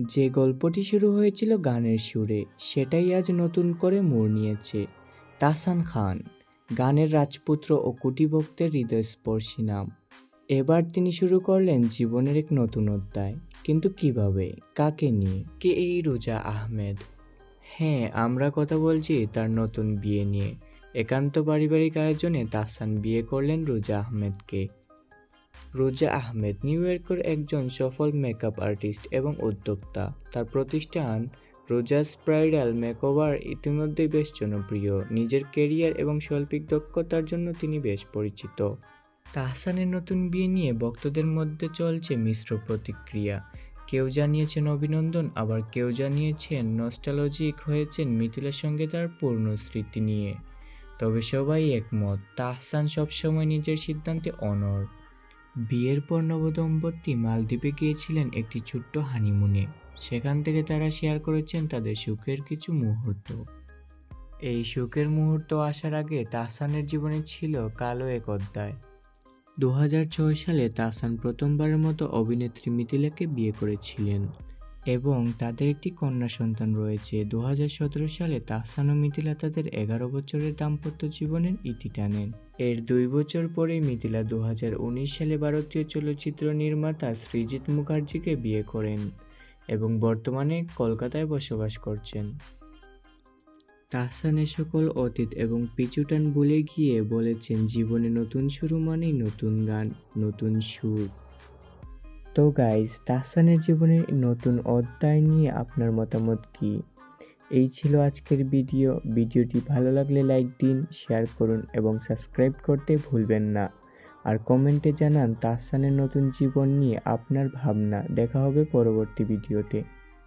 যে গল্পটি শুরু হয়েছিল গানের সুরে, সেটাই আজ নতুন করে মোড় নিয়েছে। তাসান খান, গানের রাজপুত্র ও কুটিভক্তের হৃদয়স্পর্শী নাম। এবার তিনি শুরু করলেন জীবনের এক নতুন অধ্যায়। কিন্তু কীভাবে, কাকে নিয়ে? কে এই রোজা আহমেদ? হ্যাঁ আমরা কথা বলছি তার নতুন বিয়ে নিয়ে। একান্ত পারিবারিক আয়োজনে তাসান বিয়ে করলেন রোজা আহমেদকে। রোজা আহমেদ নিউ ইয়র্কের একজন সফল মেকআপ আর্টিস্ট এবং উদ্যোক্তা। তার প্রতিষ্ঠান রোজাস ব্রাইডাল মেকওভার ইতিমধ্যেই বেশ জনপ্রিয়। নিজের কেরিয়ার এবং শৈল্পিক দক্ষতার জন্য তিনি বেশ পরিচিত। তাহসানের নতুন বিয়ে নিয়ে ভক্তদের মধ্যে চলছে মিশ্র প্রতিক্রিয়া। কেউ জানিয়েছেন অভিনন্দন, আবার কেউ জানিয়েছেন নস্টালজিক হয়েছেন মিথিলার সঙ্গে তার পূর্ণ স্মৃতি নিয়ে। তবে সবাই একমত, তাহসান সবসময় নিজের সিদ্ধান্তে অনড়। বিয়ের পর নবদম্পতি মালদ্বীপে গিয়েছিলেন একটি ছোট্ট হানিমুনে। সেখান থেকে তারা শেয়ার করেছেন তাদের সুখের কিছু মুহূর্ত। এই সুখের মুহূর্ত আসার আগে তাহসানের জীবনে ছিল কালো এক অধ্যায়। দু হাজার ছয় সালে তাহসান প্রথমবারের মতো অভিনেত্রী মিথিলাকে বিয়ে করেছিলেন। এবং তাদের একটি কন্যা সন্তান রয়েছে। দু হাজার সতেরো সালে তাহসান ও মিথিলা তাদের এগারো বছরের দাম্পত্য জীবনের ইতি টানেন। এর দুই বছর পরেই মিথিলা দু হাজার উনিশ সালে ভারতীয় চলচ্চিত্র নির্মাতা সৃজিত মুখার্জিকে বিয়ে করেন এবং বর্তমানে কলকাতায় বসবাস করছেন। তাহসান সকল অতীত এবং পিছুটান ভুলে গিয়ে বলেছেন, জীবনে নতুন শুরু মানেই নতুন গান, নতুন সুর। তো গাইজ তাহসানের জীবনের নতুন অধ্যায় নিয়ে আপনার মতামত কি? এই ছিল আজকের ভিডিও ভিডিওটি ভালো লাগলে লাইক দিন শেয়ার করুন এবং সাবস্ক্রাইব করতে ভুলবেন না। আর কমেন্টে জানান তাহসানের নতুন জীবন নিয়ে আপনার ভাবনা। দেখা হবে পরবর্তী ভিডিওতে